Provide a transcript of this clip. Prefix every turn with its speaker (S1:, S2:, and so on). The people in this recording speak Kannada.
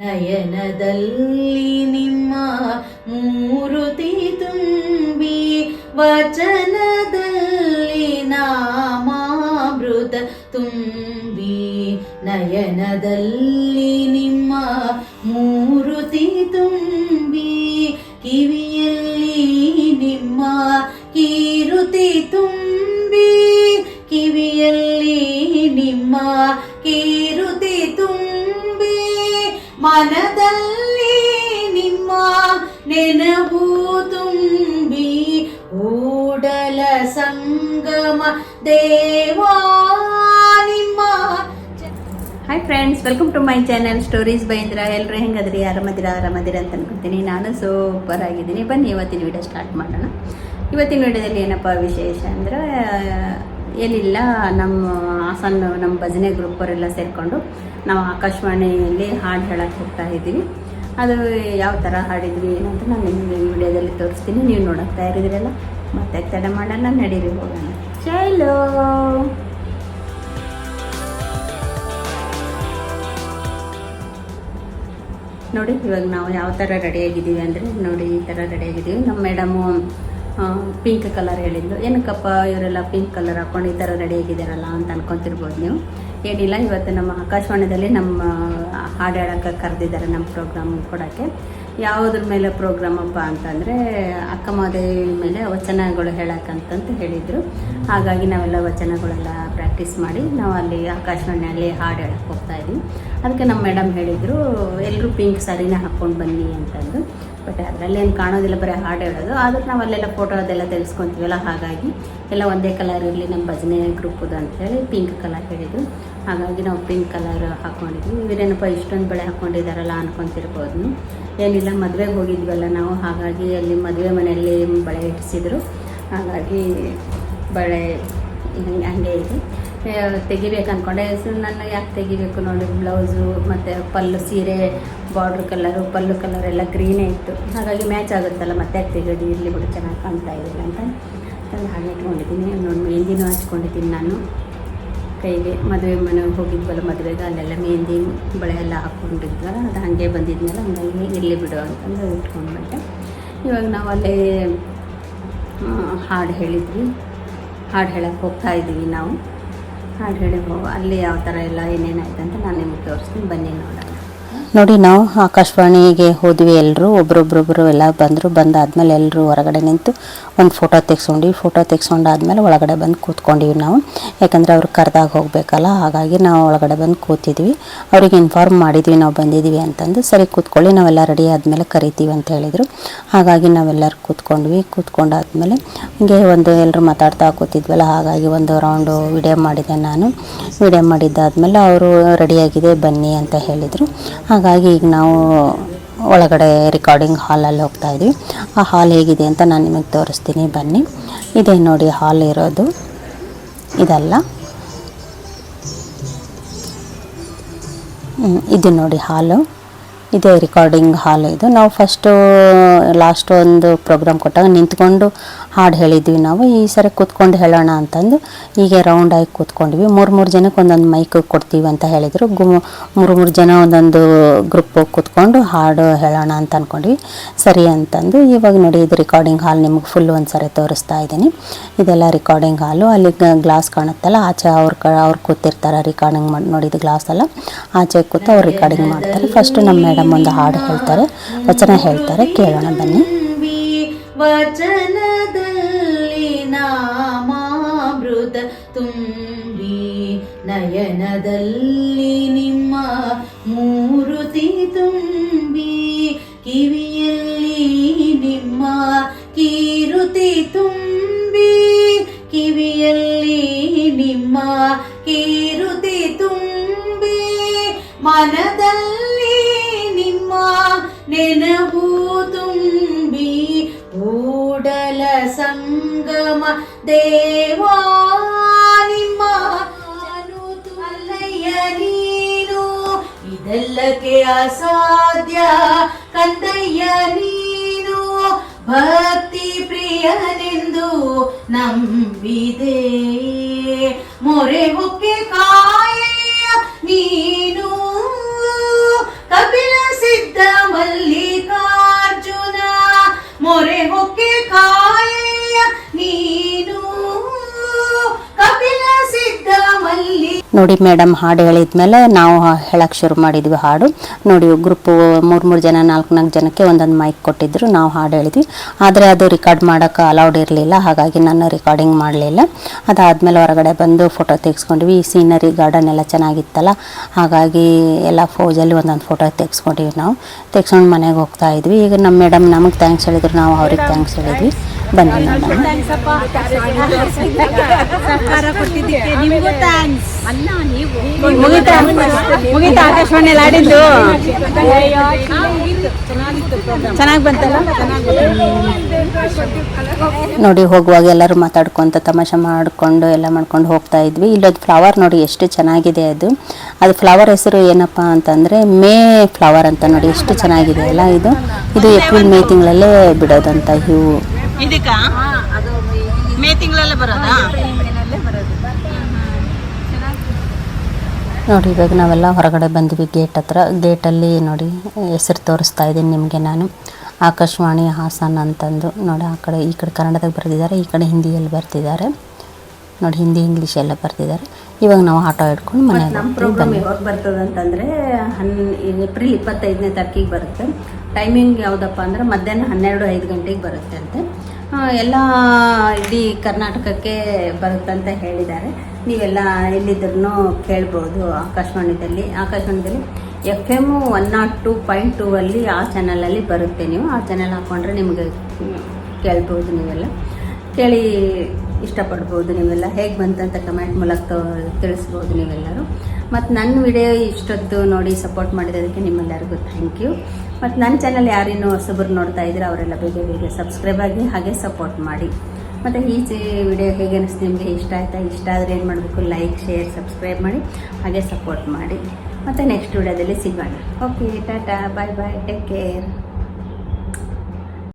S1: ನಯನದಲ್ಲಿ ನಿಮ್ಮ ಮೂರುತಿ ತುಂಬಿ ವಚನದಲ್ಲಿ ನಾಮಾಮೃತ ತುಂಬಿ ನಯನದಲ್ಲಿ ನಿಮ್ಮ ಮೂರುತಿ ತುಂಬಿ ಮನದಲ್ಲಿ ನಿಮ್ಮ ನೆನಪು ತುಂಬಿ ಓಡಲ ಸಂಗಮ ದೇವಾ, ನಿಮ್ಮ
S2: hi friends welcome to my channel stories ಬೈಂದ್ರ ಎಲ್ಲರೂ ಹೆಂಗದ್ರಿ? ಆರಾಮದಿರ? ಆರಾಮದಿರ ಅಂತ ಅನ್ಕೊಂತೀನಿ. ನಾನು ಸೂಪರ್ ಆಗಿದ್ದೀನಿ. ಬನ್ನಿ, ಇವತ್ತಿನ ವಿಡಿಯೋ ಸ್ಟಾರ್ಟ್ ಮಾಡೋಣ. ಇವತ್ತಿನ ವಿಡಿಯೋದಲ್ಲಿ ಏನಪ್ಪ ವಿಶೇಷ ಅಂದರೆ ಏನಿಲ್ಲ, ನಮ್ಮ ಹಾಸನ, ನಮ್ಮ ಭಜನೆ ಗ್ರೂಪವರೆಲ್ಲ ಸೇರಿಕೊಂಡು ನಾವು ಆಕಾಶವಾಣಿಯಲ್ಲಿ ಹಾಡು ಹೇಳಕ್ಕೆ ಹೋಗ್ತಾ ಇದ್ದೀವಿ. ಅದು ಯಾವ ಥರ ಹಾಡಿದ್ವಿ ಏನಂತ ನಾನು ನಿಮಗೆ ಈ ವಿಡಿಯೋದಲ್ಲಿ ತೋರಿಸ್ತೀನಿ. ನೀವು ನೋಡೋಕೆ ತಯಾರಿದ್ರಲ್ಲ ಮತ್ತೆ ತಡ ಮಾಡಲ್ಲ ನಡೀರಿ, ಹೋಗೋಣ. ಚೈಲೋ. ನೋಡಿ, ಇವಾಗ ನಾವು ಯಾವ ಥರ ರೆಡಿಯಾಗಿದ್ದೀವಿ ಅಂದರೆ, ನೋಡಿ, ಈ ಥರ ರೆಡಿಯಾಗಿದ್ದೀವಿ ನಮ್ಮ ಮೇಡಮು ಪಿಂಕ್ ಕಲರ್ ಹೇಳಿದ್ದು. ಏನಕ್ಕಪ್ಪ ಇವರೆಲ್ಲ ಪಿಂಕ್ ಕಲರ್ ಹಾಕೊಂಡು ಈ ಥರ ರೆಡಿಯಾಗಿದ್ದಾರಲ್ಲ ಅಂತ ಅನ್ಕೊತಿರ್ಬೋದು ನೀವು? ಏನಿಲ್ಲ, ಇವತ್ತು ನಮ್ಮ ಆಕಾಶವಾಣಿಯಲ್ಲಿ ನಮ್ಮ ಹಾಡು ಹೇಳೋಕ್ಕೆ ಕರೆದಿದ್ದಾರೆ ನಮ್ಮ ಪ್ರೋಗ್ರಾಮ್ ಕೊಡೋಕ್ಕೆ. ಯಾವುದ್ರ ಮೇಲೆ ಪ್ರೋಗ್ರಾಮ್ ಅಪ್ಪ ಅಂತಂದರೆ ಅಕ್ಕ ಮಾದೇವಿ ಮೇಲೆ ವಚನಗಳು ಹೇಳಕ್ಕಂತಂತ ಹೇಳಿದರು. ಹಾಗಾಗಿ ನಾವೆಲ್ಲ ವಚನಗಳೆಲ್ಲ ಪ್ರಾಕ್ಟೀಸ್ ಮಾಡಿ ನಾವು ಅಲ್ಲಿ ಆಕಾಶವಾಣಿಯಲ್ಲಿ ಹಾಡು ಹೇಳಕ್ಕೆ ಹೋಗ್ತಾ ಇದ್ವಿ. ಅದಕ್ಕೆ ನಮ್ಮ ಮೇಡಮ್ ಹೇಳಿದರು ಎಲ್ಲರೂ ಪಿಂಕ್ ಸಾರಿನ ಹಾಕ್ಕೊಂಡು ಬನ್ನಿ ಅಂತಂದು. ಬಟ್ ಅದರಲ್ಲಿ ಏನು ಕಾಣೋದಿಲ್ಲ, ಬರೀ ಹಾಡು ಹೇಳೋದು. ಆದ್ರೆ ನಾವು ಅಲ್ಲೆಲ್ಲ ಫೋಟೋ ಅದೆಲ್ಲ ತೆಗೆಸ್ಕೊಂತೀವಲ್ಲ ಹಾಗಾಗಿ. ಎಲ್ಲ ಒಂದೇ ಕಲರ್ ಇರಲಿ ನಮ್ಮ ಭಜನೆ ಗ್ರೂಪದು ಅಂತೇಳಿ ಪಿಂಕ್ ಕಲರ್ ಹೇಳಿದ್ದು ಹಾಗಾಗಿ ನಾವು ಪಿಂಕ್ ಕಲರ್ ಹಾಕ್ಕೊಂಡಿದ್ವಿ ಇವರೇನಪ್ಪ ಇಷ್ಟೊಂದು ಬಳೆ ಹಾಕ್ಕೊಂಡಿದ್ದಾರಲ್ಲ ಅನ್ಕೊತಿರ್ಬೋದು. ಏನಿಲ್ಲ, ಮದುವೆಗೆ ಹೋಗಿದ್ವಲ್ಲ ನಾವು, ಹಾಗಾಗಿ ಅಲ್ಲಿ ಮದುವೆ ಮನೆಯಲ್ಲಿ ಬಳೆ ಇಟ್ಟಿಸಿದ್ರು. ಹಾಗಾಗಿ ಬಳೆ ಹಿಂಗೆ ಇದೆ. ತೆಗಿಬೇಕು ಅಂದ್ಕೊಂಡೆ ನನ್ನ ಯಾಕೆ ತೆಗಿಬೇಕು ನೋಡಿ, ಬ್ಲೌಸು ಮತ್ತು ಪಲ್ಲು ಸೀರೆ ಬಾರ್ಡ್ರ್ ಕಲರು ಪಲ್ಲು ಕಲರ್ ಎಲ್ಲ ಗ್ರೀನೇ ಇತ್ತು. ಹಾಗಾಗಿ ಮ್ಯಾಚ್ ಆಗುತ್ತಲ್ಲ, ಮತ್ತೆ ಯಾಕೆ ತೆಗೆಯೋದು ಇರಲಿ ಬಿಡು, ಚೆನ್ನಾಗಿ ಕಾಣ್ತಾ ಇರಲಿಲ್ಲ ಅಂತ ನಾನು ಹಾಗೆ ಇಟ್ಕೊಂಡಿದ್ದೀನಿ. ನೋಡಿ ಮೆಹಂದಿನೂ ಹಚ್ಕೊಂಡಿದ್ದೀನಿ ನಾನು. ಕೈಗೆ ಮದುವೆ ಮನೆಗೆ ಹೋಗಿದ್ವಲ್ಲ, ಮದುವೆಗೆ ಅಲ್ಲೆಲ್ಲ ಮೆಹಂದಿ ಬಳೆ ಎಲ್ಲ ಹಾಕ್ಕೊಂಡಿದ್ವಲ್ಲ, ಅದು ಹಾಗೆ ಬಂದಿದ್ನಲ್ಲ, ಹಂಗಾಗಿ ಇರಲಿ ಬಿಡು ಅಂತಂದು ಇಟ್ಕೊಂಡ್ಬಿಟ್ಟೆ ಇವಾಗ ನಾವು ಅಲ್ಲೇ ಹಾಡು ಹೇಳಿದ್ವಿ. ಹಾಡು ಹೇಳಕ್ಕೆ ಹೋಗ್ತಾ ಇದ್ದೀವಿ ನಾವು. ಹಾಡು ಹೇಳಿ ಅಲ್ಲಿ ಯಾವ ಥರ ಎಲ್ಲ ಏನೇನಾಯ್ತು ಅಂತ ನಾನು ನಿಮಗೆ ತೋರಿಸ್ತೀನಿ. ಬನ್ನಿ ನೋಡೋಣ.
S3: ನೋಡಿ ನಾವು ಆಕಾಶವಾಣಿಗೆ ಹೋದ್ವಿ ಎಲ್ಲರೂ ಒಬ್ರೊಬ್ರೊಬ್ರು ಎಲ್ಲ ಬಂದರು, ಬಂದಾದ್ಮೇಲೆ ಎಲ್ಲರೂ ಹೊರಗಡೆ ನಿಂತು ಒಂದು ಫೋಟೋ ತೆಗ್ಸ್ಕೊಂಡ್ವಿ ಫೋಟೋ ತೆಗ್ಸ್ಕೊಂಡಾದ್ಮೇಲೆ ಒಳಗಡೆ ಬಂದು ಕೂತ್ಕೊಂಡಿವಿ ನಾವು. ಯಾಕಂದರೆ ಅವ್ರು ಕರೆದಾಗ ಹೋಗಬೇಕಲ್ಲ, ಹಾಗಾಗಿ ನಾವು ಒಳಗಡೆ ಬಂದು ಕೂತಿದ್ವಿ. ಅವ್ರಿಗೆ ಇನ್ಫಾರ್ಮ್ ಮಾಡಿದ್ವಿ, ನಾವು ಬಂದಿದ್ವಿ ಅಂತಂದು, ಸರಿ ಕೂತ್ಕೊಳ್ಳಿ, ನಾವೆಲ್ಲ ರೆಡಿ ಆದಮೇಲೆ ಕರಿತೀವಿ ಅಂತ ಹೇಳಿದರು. ಹಾಗಾಗಿ ನಾವೆಲ್ಲರೂ ಕೂತ್ಕೊಂಡ್ವಿ. ಕೂತ್ಕೊಂಡಾದ್ಮೇಲೆ ಹಿಂಗೆ ಒಂದು ಎಲ್ಲರೂ ಮಾತಾಡ್ತಾ ಕೂತಿದ್ವಲ್ಲ, ಹಾಗಾಗಿ ಒಂದು ರೌಂಡು ವಿಡಿಯೋ ಮಾಡಿದೆ ನಾನು. ವಿಡಿಯೋ ಮಾಡಿದ್ದಾದ್ಮೇಲೆ ಅವರು ರೆಡಿಯಾಗಿದೆ ಬನ್ನಿ ಅಂತ ಹೇಳಿದರು. ಹಾಗಾಗಿ ಈಗ ನಾವು ಒಳಗಡೆ ರೆಕಾರ್ಡಿಂಗ್ ಹಾಲಲ್ಲಿ ಹೋಗ್ತಾ ಇದ್ವಿ. ಆ ಹಾಲ್ ಹೇಗಿದೆ ಅಂತ ನಾನು ನಿಮಗೆ ತೋರಿಸ್ತೀನಿ, ಬನ್ನಿ. ಇದೇ ನೋಡಿ ಹಾಲ್ ಇರೋದು. ಇದಲ್ಲ. ಇದು ನೋಡಿ ಹಾಲು ಇದೇ ರೆಕಾರ್ಡಿಂಗ್ ಹಾಲ್ ಇದು. ನಾವು ಫಸ್ಟು ಲಾಸ್ಟ್ ಒಂದು ಪ್ರೋಗ್ರಾಮ್ ಕೊಟ್ಟಾಗ ನಿಂತ್ಕೊಂಡು ಹಾಡು ಹೇಳಿದ್ವಿ ನಾವು. ಈ ಸರಿ ಕೂತ್ಕೊಂಡು ಹೇಳೋಣ ಅಂತಂದು ಹೀಗೆ ರೌಂಡಾಗಿ ಕೂತ್ಕೊಂಡ್ವಿ. ಮೂರು ಮೂರು ಜನಕ್ಕೆ ಒಂದೊಂದು ಮೈಕ್ ಕೊಡ್ತೀವಿ ಅಂತ ಹೇಳಿದರು. ಗು, ಮೂರು ಮೂರು ಜನ ಒಂದೊಂದು ಗ್ರೂಪ್ ಕೂತ್ಕೊಂಡು ಹಾಡು ಹೇಳೋಣ ಅಂತ ಅಂದ್ಕೊಂಡ್ವಿ ಸರಿ ಅಂತಂದು ಇವಾಗ ನೋಡಿ ಇದು ರೆಕಾರ್ಡಿಂಗ್ ಹಾಲ್ ನಿಮ್ಗೆ ಫುಲ್ ಒಂದು ಸರಿ ತೋರಿಸ್ತಾ ಇದ್ದೀನಿ. ಇದೆಲ್ಲ ರೆಕಾರ್ಡಿಂಗ್ ಹಾಲು. ಅಲ್ಲಿ ಗ್ಲಾಸ್ ಕಾಣುತ್ತಲ್ಲ, ಆಚೆ ಅವ್ರ ಕ, ಅವ್ರು ಕೂತಿರ್ತಾರೆ ರೆಕಾರ್ಡಿಂಗ್ ಮಾಡಿ ನೋಡಿದ್ದು ಗ್ಲಾಸ್ ಎಲ್ಲ. ಆಚೆ ಕೂತು ಅವ್ರು ರೆಕಾರ್ಡಿಂಗ್ ಮಾಡ್ತಾರೆ. ಫಸ್ಟ್ ನಮ್ಮ ಮೇಡಮ್ ಒಂದು ಹಾಡು ಹೇಳ್ತಾರೆ. ವಚನ ಹೇಳ್ತಾರೆ. ಕೇಳೋಣ ಬನ್ನಿ.
S1: ವಚನದಲ್ಲಿ ನಾಮಾಮೃತ ತುಂಬಿ, ನಯನದಲ್ಲಿ ನಿಮ್ಮ ಮೂರುತಿ ತುಂಬಿ, ಕಿವಿಯಲ್ಲಿ ನಿಮ್ಮ ಕೀರುತಿ ತುಂಬಿ, ಕಿವಿಯಲ್ಲಿ ನಿಮ್ಮ ಕೀರುತಿ ತುಂಬಿ, ಮನದಲ್ಲಿ ನೆನಪು ತುಂಬಿ ಕೂಡಲ ಸಂಗಮ ದೇವಾ ನಿಮ್ಮ ನೀನು. ಇದೆಲ್ಲಕ್ಕೆ ಅಸಾಧ್ಯ ಕಂದಯ್ಯ ನೀನು. ಭಕ್ತಿ ಪ್ರಿಯನೆಂದು ನಂಬಿದೆ. ಮೊರೆ ಹೊಕ್ಕೆ ಕಾಯ
S3: ನೋಡಿ ಮೇಡಮ್ ಹಾಡು ಹೇಳಿದ್ಮೇಲೆ ನಾವು ಹೇಳಕ್ಕೆ ಶುರು ಮಾಡಿದ್ವಿ ಹಾಡು. ನೋಡಿ ಗ್ರೂಪು ಮೂರು ಮೂರು ಜನ ನಾಲ್ಕು ನಾಲ್ಕು ಜನಕ್ಕೆ ಒಂದೊಂದು ಮೈಕ್ ಕೊಟ್ಟಿದ್ದರು ನಾವು ಹಾಡು ಹೇಳಿದ್ವಿ. ಆದರೆ ಅದು ರೆಕಾರ್ಡ್ ಮಾಡೋಕ್ಕೆ ಅಲೌಡ್ ಇರಲಿಲ್ಲ ಹಾಗಾಗಿ ನಾನು ರೆಕಾರ್ಡಿಂಗ್ ಮಾಡಲಿಲ್ಲ. ಅದಾದಮೇಲೆ ಹೊರಗಡೆ ಬಂದು ಫೋಟೋ ತೆಗೆಸ್ಕೊಂಡ್ವಿ. ಈ ಸೀನರಿ ಗಾರ್ಡನ್ ಎಲ್ಲ ಚೆನ್ನಾಗಿತ್ತಲ್ಲ ಹಾಗಾಗಿ ಎಲ್ಲ ಫೋಜಲ್ಲಿ ಒಂದೊಂದು ಫೋಟೋ ತೆಗೆಸ್ಕೊಂಡಿವಿ ನಾವು. ತೆಗ್ಸ್ಕೊಂಡು ಮನೆಗೆ ಹೋಗ್ತಾ ಇದ್ವಿ. ಈಗ ನಮ್ಮ ಮೇಡಮ್ ನಮಗೆ ಥ್ಯಾಂಕ್ಸ್ ಹೇಳಿದ್ರು ನಾವು ಅವ್ರಿಗೆ ಥ್ಯಾಂಕ್ಸ್ ಹೇಳಿದ್ವಿ. ಬನ್ನಿ ನೋಡೋಣ
S2: ಮುಗೀತಾ ಆಕಾಶವಾಣಿ ಆಡಿದ್ದು ಚೆನ್ನಾಗಿ ಬಂತಲ್ಲ?
S3: ನೋಡಿ ಹೋಗುವಾಗ ಎಲ್ಲರೂ ಮಾತಾಡ್ಕೊಂತ ತಮಾಷೆ ಮಾಡಿಕೊಂಡು ಎಲ್ಲ ಮಾಡ್ಕೊಂಡು ಹೋಗ್ತಾ ಇದ್ವಿ. ಇಲ್ಲೊಂದು ಫ್ಲವರ್ ನೋಡಿ ಎಷ್ಟು ಚೆನ್ನಾಗಿದೆ ಅದು. ಅದು ಫ್ಲವರ್ ಹೆಸರು ಏನಪ್ಪ ಅಂತಂದರೆ ಮೇ ಫ್ಲವರ್ ಅಂತ ನೋಡಿ ಎಷ್ಟು ಚೆನ್ನಾಗಿದೆ ಅಲ್ಲ ಇದು. ಇದು ಏಪ್ರಿಲ್ ಮೇ ತಿಂಗಳಲ್ಲೇ ಬಿಡೋದಂತ ಹೂವು
S2: ಇದಕ್ಕ? ಮೇ ತಿಂಗಳಲ್ಲೇ ಬರೋದಾ?
S3: ನೋಡಿ ಇವಾಗ ನಾವೆಲ್ಲ ಹೊರಗಡೆ ಬಂದ್ವಿ ಗೇಟ್ ಹತ್ರ. ಗೇಟಲ್ಲಿ ನೋಡಿ ಹೆಸರು ತೋರಿಸ್ತಾ ಇದ್ದೀನಿ ನಿಮಗೆ ನಾನು. ಆಕಾಶವಾಣಿ ಹಾಸನ ಅಂತಂದು. ನೋಡಿ ಆ ಕಡೆ ಈ ಕಡೆ ಕನ್ನಡದಾಗ ಬರೆದಿದ್ದಾರೆ ಈ ಕಡೆ ಹಿಂದಿಯಲ್ಲಿ ಬರ್ತಿದ್ದಾರೆ ನೋಡಿ ಹಿಂದಿ ಇಂಗ್ಲೀಷ್ ಎಲ್ಲ ಬರ್ತಿದ್ದಾರೆ ಇವಾಗ ನಾವು ಆಟೋ ಹಿಡ್ಕೊಂಡು ಮನೆಗೆ
S2: ನಮ್ಮ ಪ್ರೋಗ್ರಾಮ್ ಯಾವಾಗ ಬರ್ತದೆ ಅಂತಂದರೆ ಹನ್ ಏಪ್ರಿಲ್ ಇಪ್ಪತ್ತೈದನೇ ತಾರೀಕಿಗೆ ಬರುತ್ತೆ. ಟೈಮಿಂಗ್ ಯಾವುದಪ್ಪ ಅಂದರೆ ಮಧ್ಯಾಹ್ನ ಹನ್ನೆರಡು ಐದು ಗಂಟೆಗೆ ಬರುತ್ತೆ ಅಂತೆ. ಎಲ್ಲ ಇಡೀ ಕರ್ನಾಟಕಕ್ಕೆ ಬರುತ್ತಂತ ಹೇಳಿದ್ದಾರೆ. ನೀವೆಲ್ಲ ಎಲ್ಲಿದ್ರೂ ಕೇಳ್ಬೋದು ಆಕಾಶವಾಣಿಯಲ್ಲಿ ಆಕಾಶವಾಣಿಯಲ್ಲಿ F M one nought two point two ಅಲ್ಲಿ ಆ ಚಾನಲಲ್ಲಿ ಬರುತ್ತೆ ನೀವು. ಆ ಚಾನಲ್ ಹಾಕ್ಕೊಂಡ್ರೆ ನಿಮಗೆ ಕೇಳ್ಬೋದು ನೀವೆಲ್ಲ. ಕೇಳಿ ಇಷ್ಟಪಡ್ಬೋದು ನೀವೆಲ್ಲ. ಹೇಗೆ ಬಂತಂತ ಕಮೆಂಟ್ ಮೂಲಕ ತಿಳಿಸ್ಬೋದು ನೀವೆಲ್ಲರೂ. ಮತ್ತು ನನ್ನ ವಿಡಿಯೋ ಇಷ್ಟೊತ್ತು ನೋಡಿ ಸಪೋರ್ಟ್ ಮಾಡಿದ್ದಕ್ಕೆ ನಿಮ್ಮೆಲ್ಲರಿಗೂ ಥ್ಯಾಂಕ್ ಯು ಮತ್ತು ನನ್ನ ಚಾನಲ್ ಯಾರೇನು ಹೊಸಬ್ರು ನೋಡ್ತಾ ಇದ್ರೆ ಅವರೆಲ್ಲ ಬೇಗ ಬೇಗ ಸಬ್ಸ್ಕ್ರೈಬ್ ಆಗಿ ಹಾಗೆ ಸಪೋರ್ಟ್ ಮಾಡಿ. ಮತ್ತು ಈ ವಿಡಿಯೋ ಹೇಗೆ ಅನಿಸ್ತು ನಿಮಗೆ ಇಷ್ಟ ಆಯಿತಾ? ಇಷ್ಟ ಆದರೆ ಏನು ಮಾಡಬೇಕು? ಲೈಕ್ ಶೇರ್ ಸಬ್ಸ್ಕ್ರೈಬ್ ಮಾಡಿ ಹಾಗೆ ಸಪೋರ್ಟ್ ಮಾಡಿ. ಮತ್ತು ನೆಕ್ಸ್ಟ್ ವಿಡಿಯೋದಲ್ಲಿ ಸಿಗೋಣ. Okay tata bye bye take care